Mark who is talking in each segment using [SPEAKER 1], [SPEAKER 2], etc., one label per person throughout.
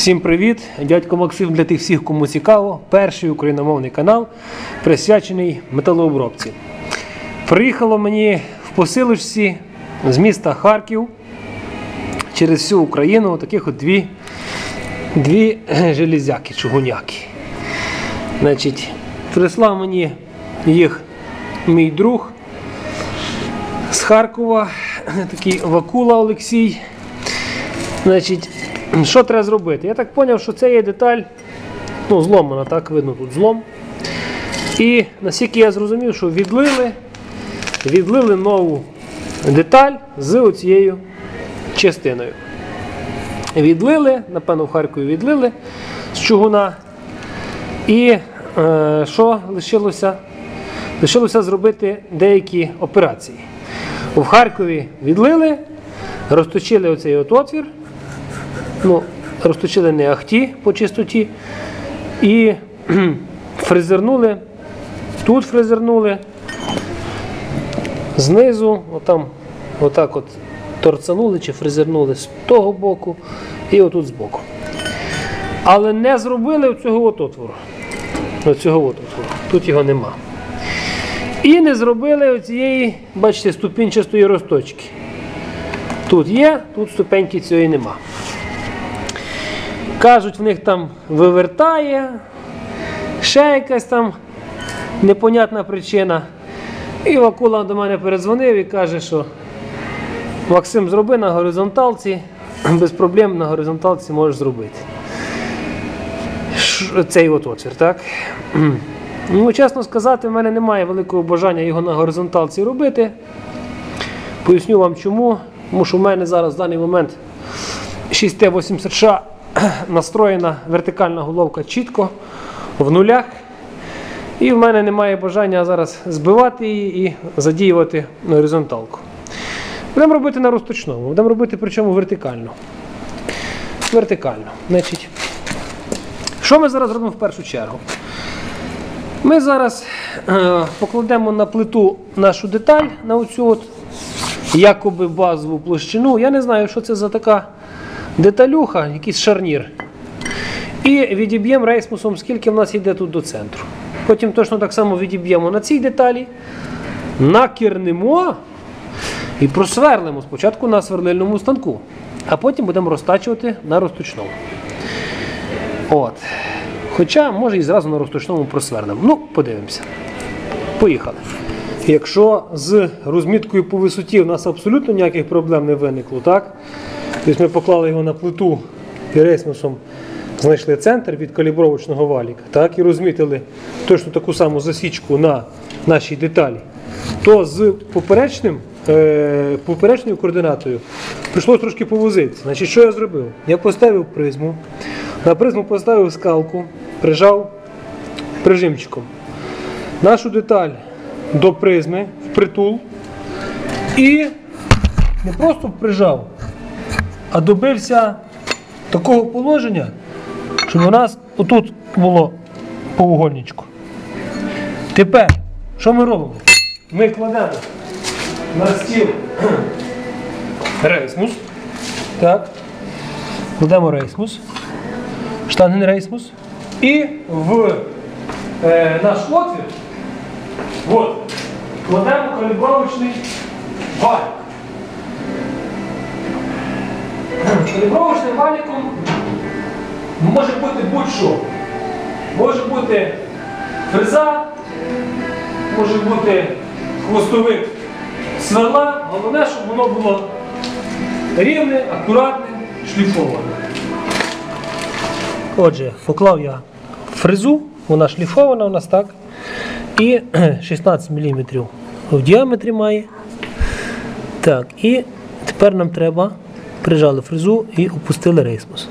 [SPEAKER 1] Всім привіт! Дядько Максим для тих всіх, кому цікаво. Перший україномовний канал, присвячений металообробці. Приїхало мені в посилочці з міста Харків через всю Україну таких от дві, дві железяки, чугуняки. Значить, прислав мені їх мій друг з Харкова, такий Вакула Олексій. Значить, що треба зробити? Я так зрозумів, що це є деталь, ну, зломана, так видно тут злом. І наскільки я зрозумів, що відлили, відлили нову деталь з оцією частиною. Відлили, напевно, в Харкові відлили з чугуна. І е, що лишилося? Лишилося зробити деякі операції. В Харкові відлили, розточили оцей от отвір, ну, розточили не ахті по чистоті і фрезернули, тут фрезернули, знизу, отам, отак от торцанули чи фрезернули з того боку і отут з боку. Але не зробили цього от отвору. Оцього от отвору. Тут його нема. І не зробили оцієї, бачите, ступінчастої розточки. Тут є, тут ступеньки цієї нема. Кажуть, в них там вивертає, ще якась там непонятна причина. І Вакула до мене передзвонив і каже, що Максим, зроби на горизонталці, без проблем на горизонталці можеш зробити. Цей от отвір, так? Ну, чесно сказати, в мене немає великого бажання його на горизонталці робити. Поясню вам чому. Тому що в мене зараз в даний момент 6Т80Ш настроєна вертикальна головка чітко в нулях. І в мене немає бажання зараз збивати її і задіювати горизонталку. Будемо робити на розточному, будемо робити причому вертикально. Вертикально. Значить, що ми зараз робимо в першу чергу? Ми зараз е, покладемо на плиту нашу деталь на оцю от якоби базову площину. Я не знаю, що це за така деталюха, якийсь шарнір. І відіб'ємо рейсмусом, скільки в нас йде тут до центру. Потім точно так само відіб'ємо на цій деталі, накірнемо і просверлимо спочатку на сверлильному станку, а потім будемо розтачувати на розточному. От. Хоча, може, і зразу на розточному просвернемо. Ну, подивимося. Поїхали. Якщо з розміткою по висоті у нас абсолютно ніяких проблем не виникло, так? Тобто ми поклали його на плиту і рейсмусом знайшли центр від калібровочного валіка, так, і розмітили точно таку саму засічку на нашій деталі, то з поперечним, е, поперечною координатою прийшлося трошки повозитися. Значить, що я зробив? Я поставив призму, на призму поставив скалку, прижав прижимчиком. Нашу деталь до призми впритул і не просто прижав, а добився такого положення, щоб у нас отут було поугольничко. Тепер, що ми робимо? Ми кладемо на стіл рейсмус. Так. Кладемо рейсмус, штанген рейсмус. І в е, наш отвір от, кладемо калібровочний валік. Калібровочним валіком може бути будь-що. Може бути фреза, може бути хвостовик сверла. Головне, щоб воно було рівне, акуратне, шліфоване. Отже, поклав я фрезу, вона шліфована у нас так. І 16 мм в діаметрі має. Так, і тепер нам треба прижали фрезу і опустили рейсмус.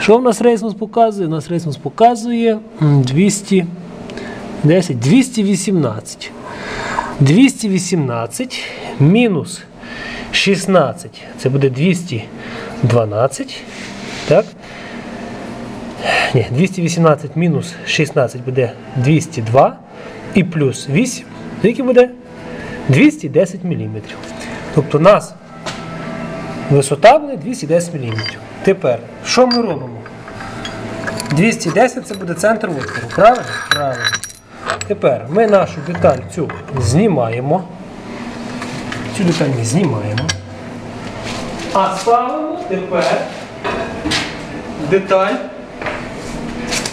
[SPEAKER 1] Що в нас рейсмус показує? У нас рейсмус показує 210, 218. 218 мінус 16. Це буде 212. Так? Ні, 218 мінус 16 буде 202 і плюс 8, який буде 210 мм. Тобто у нас висота буде 210 мм. Тепер, що ми робимо? 210 це буде центр отвору, правильно? Правильно. Тепер ми нашу деталь цю знімаємо. Цю деталь ми знімаємо. А ставимо тепер деталь,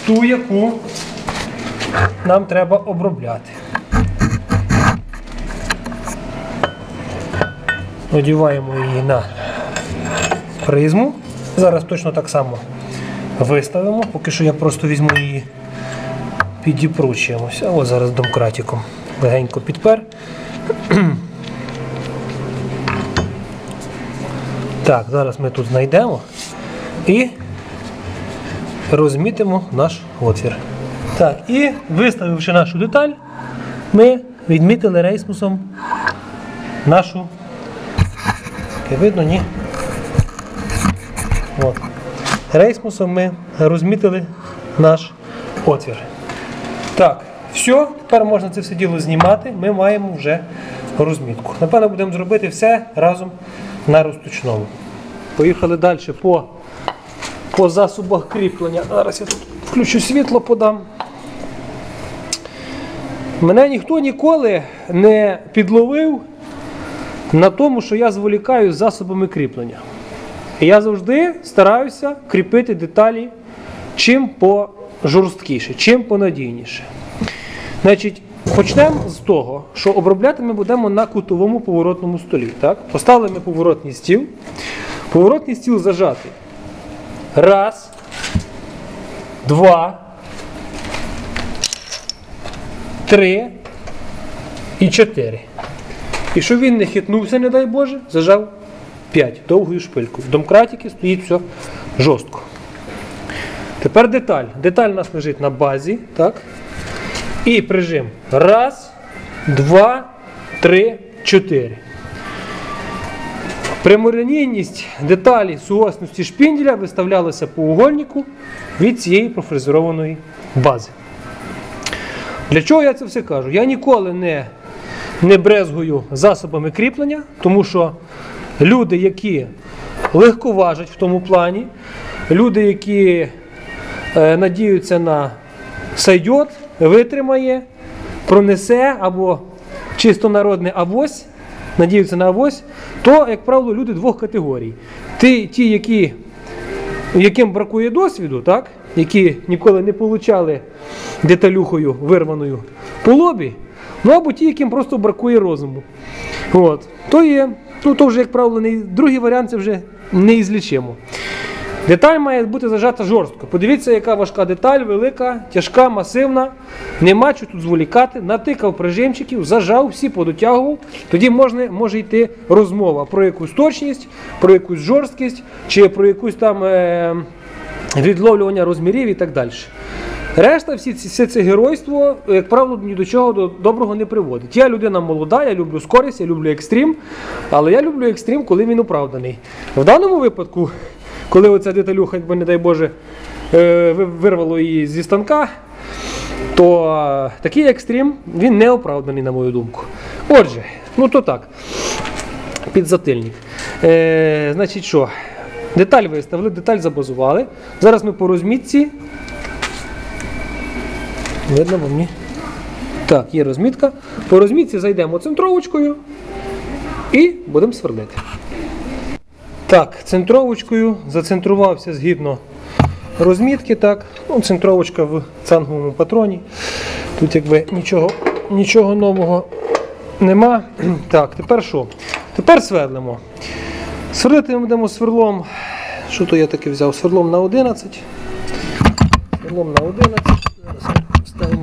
[SPEAKER 1] ту, яку нам треба обробляти. Одіваємо її на призму. Зараз точно так само виставимо. Поки що я просто візьму її, підіпру чимось. А от зараз домкратиком легенько підпер. Так, зараз ми тут знайдемо і розмітимо наш отвір. Так, і виставивши нашу деталь, ми відмітили рейсмусом нашу. Видно, ні? От. Рейсмусом ми розмітили наш отвір. Так, все, тепер можна це все діло знімати. Ми маємо вже розмітку. Напевно, будемо зробити все разом на розточному. Поїхали далі по, по засобах кріплення. Зараз я тут включу світло подам. Мене ніхто ніколи не підловив на тому, що я зволікаю з засобами кріплення. Я завжди стараюся кріпити деталі чим пожорсткіше, чим понадійніше. Значить, почнемо з того, що обробляти ми будемо на кутовому поворотному столі. Так? Поставили ми поворотний стіл. Поворотний стіл зажатий. Раз, два, три і чотири. І щоб він не хитнувся, не дай Боже, зажав 5 довгою шпилькою. В домкратіки стоїть все жорстко. Тепер деталь. Деталь у нас лежить на базі. так? І прижим. Раз, два, три, чотири. Прямолінійність деталі суосності шпінделя виставлялася по угольнику від цієї профрезерованої бази. Для чого я це все кажу? Я ніколи не, не брезгую засобами кріплення, тому що люди, які легковажать в тому плані, люди, які е, надіються на сайдьот, витримає, пронесе або чисто народне авось, надіються на авось, то, як правило, люди двох категорій. Ті, ті які, яким бракує досвіду, так? які ніколи не получали деталюхою вирваною по лобі, ну або ті, яким просто бракує розуму. От. То є, ну то вже, як правило, не, другий варіант це вже неізлічимо. Деталь має бути зажата жорстко. Подивіться, яка важка деталь, велика, тяжка, масивна. Нема що тут зволікати. Натикав прижимчиків, зажав, всі подотягував. Тоді можна, може йти розмова про якусь точність, про якусь жорсткість, чи про якусь там е- відловлювання розмірів і так далі. Решта, всі все це геройство, як правило, ні до чого до доброго не приводить. Я людина молода, я люблю скорість, я люблю екстрім, але я люблю екстрім, коли він оправданий. В даному випадку, коли оця деталюха, якби, не дай Боже, е, вирвало її зі станка, то такий екстрім він не оправданий, на мою думку. Отже, ну то так, підзатильник. Е, значить що? Деталь виставили, деталь забазували. Зараз ми по розмітці. Видно мені? Так, є розмітка. По розмітці зайдемо центровочкою і будемо сверлити. Так, центровочкою зацентрувався згідно розмітки. Так. Ну, центровочка в цанговому патроні. Тут якби нічого, нічого нового нема. Так, тепер що? Тепер сверлимо. Сверлити ми будемо сверлом. Що то я таке взяв? Сверлом на 11. Сверлом на 11.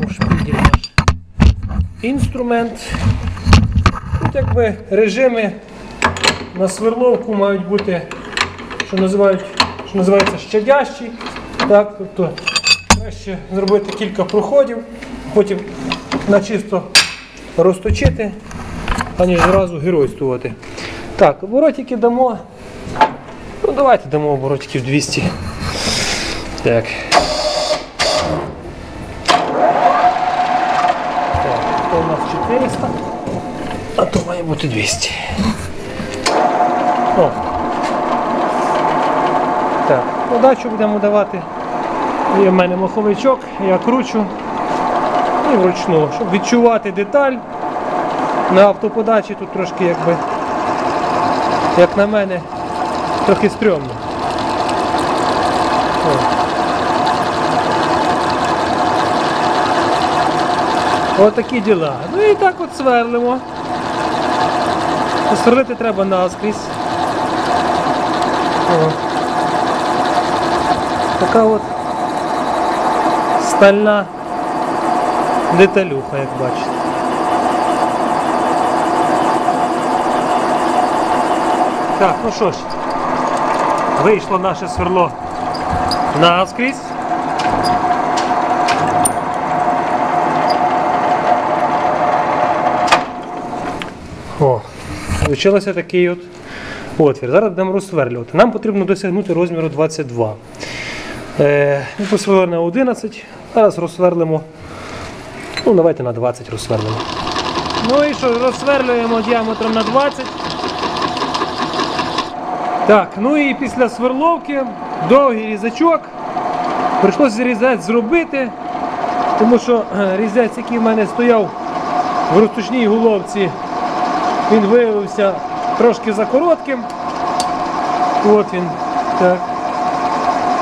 [SPEAKER 1] Зараз ставимо наш інструмент. Тут якби режими на сверловку мають бути, що називають, що називається щадящі. Так, тобто краще зробити кілька проходів, потім на чисто розточити, аніж зразу геройствувати. Так, оборотики дамо. Ну давайте дамо оборотиків 200. Так. Так, то у нас 400, а то має бути 200. О. Так. подачу будемо давати. Є в мене маховичок, я кручу і вручну, щоб відчувати деталь. На автоподачі тут трошки якби, як на мене, трохи стрьомно. О. Отакі діла. Ну і так от сверлимо. Сверлити треба наскрізь. О. Така от стальна деталюха, як бачите. Так, ну що ж, вийшло наше сверло наскрізь. О, Получилося такий от отвір. Зараз будемо розсверлювати. Нам потрібно досягнути розміру 22. Е, на 11, зараз розсверлимо. Ну, давайте на 20 розсверлимо. Ну і що, розсверлюємо діаметром на 20. Так, ну і після сверловки довгий різачок. Прийшлося різець зробити, тому що е, різець, який в мене стояв в розточній головці, він виявився трошки закоротким. От він. Так.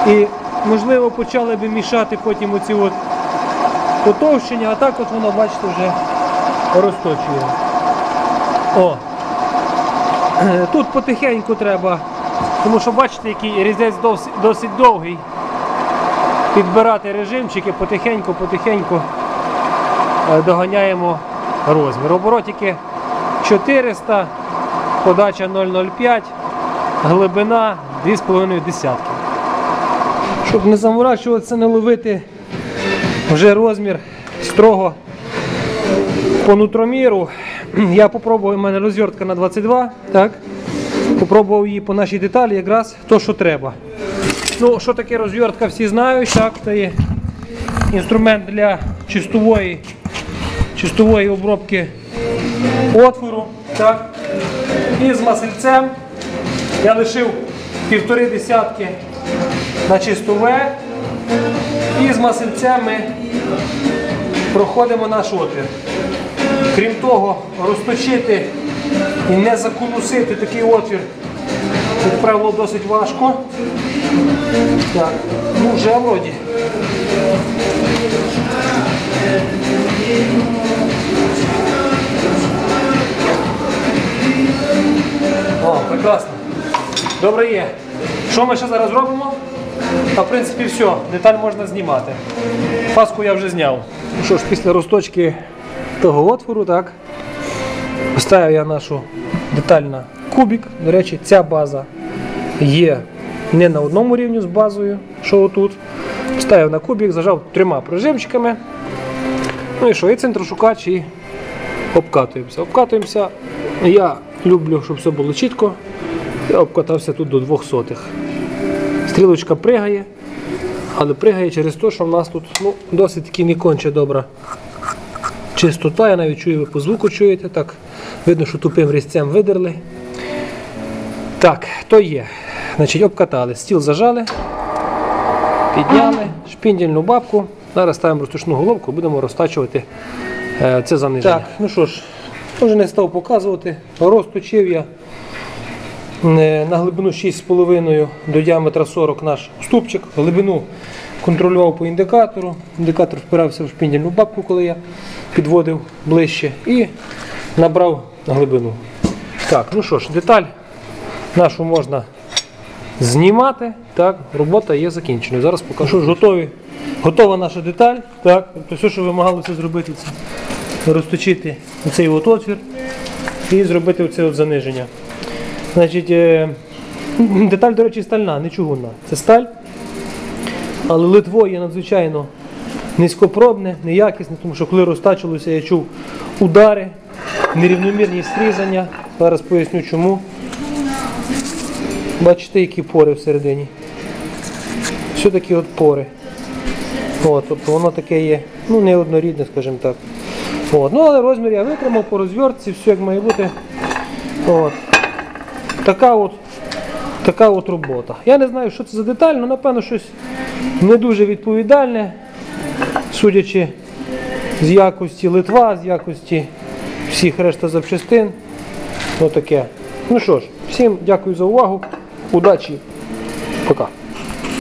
[SPEAKER 1] І можливо почали би мішати потім оці от потовщення, а так от воно, бачите, вже розточує. О. Тут потихеньку треба, тому що бачите, який різець досить, досить довгий. Підбирати режимчики потихеньку, потихеньку е, доганяємо розмір. Оборотики 400, подача 0,05, глибина 2,5 десятки. Щоб не заморачуватися, не ловити вже розмір строго по нутроміру. Я попробував, у мене розвертка на 22, так? Попробував її по нашій деталі, якраз то, що треба. Ну, що таке розвертка, всі знають, так, це є інструмент для чистової, чистової обробки отвору. Так. І з масельцем я лишив півтори десятки на чистове. І з масельцем ми проходимо наш отвір. Крім того, розточити і не заколусити такий отвір, як правило, досить важко. Так, ну вже вроді. Прекрасно. Добре є. Що ми ще зараз робимо? А в принципі все, деталь можна знімати. Паску я вже зняв. Що ж, після розточки того отвору, так, поставив я нашу деталь на кубик. До речі, ця база є не на одному рівні з базою, що отут. Поставив на кубик, зажав трьома прижимчиками. Ну і що, і центрошукач і обкатуємося. Обкатуємося. Я люблю, щоб все було чітко. Я обкатався тут до двох сотих. Стрілочка пригає, але пригає через те, що в нас тут ну, досить таки не конче добра чистота. Я навіть чую, ви по звуку чуєте. Так, видно, що тупим різцем видерли. Так, то є. Значить, обкатали, стіл зажали, підняли, шпіндільну бабку. Зараз ставимо розташну головку, будемо розтачувати е, це заниження. Так, ну що ж, вже не став показувати. Розточив я е, на глибину 6,5 до діаметра 40 наш ступчик. Глибину контролював по індикатору. Індикатор впирався в шпіндільну бабку, коли я підводив ближче і набрав глибину. Так, ну що ж, деталь нашу можна знімати. Так, робота є закінченою. Зараз покажу. Що ж, готові. Готова наша деталь. Так, тобто все, що вимагалося зробити, це розточити цей отвір і зробити от заниження. Значить, е, деталь, до речі, стальна, не чугунна. Це сталь. Але литво є надзвичайно низькопробне, неякісне, тому що коли розтачувалося, я чув удари, нерівномірні стрізання. Зараз поясню чому. Бачите, які пори всередині. Все такі от пори. От, тобто воно таке є, ну неоднорідне, скажімо так. От, ну але розмір я витримав по розвертці, все як має бути. От. Така от Така от робота. Я не знаю, що це за деталь, але напевно щось не дуже відповідальне, судячи з якості Литва, з якості всіх решта запчастин. Отаке. Ну що ж, всім дякую за увагу. Удачі. Пока.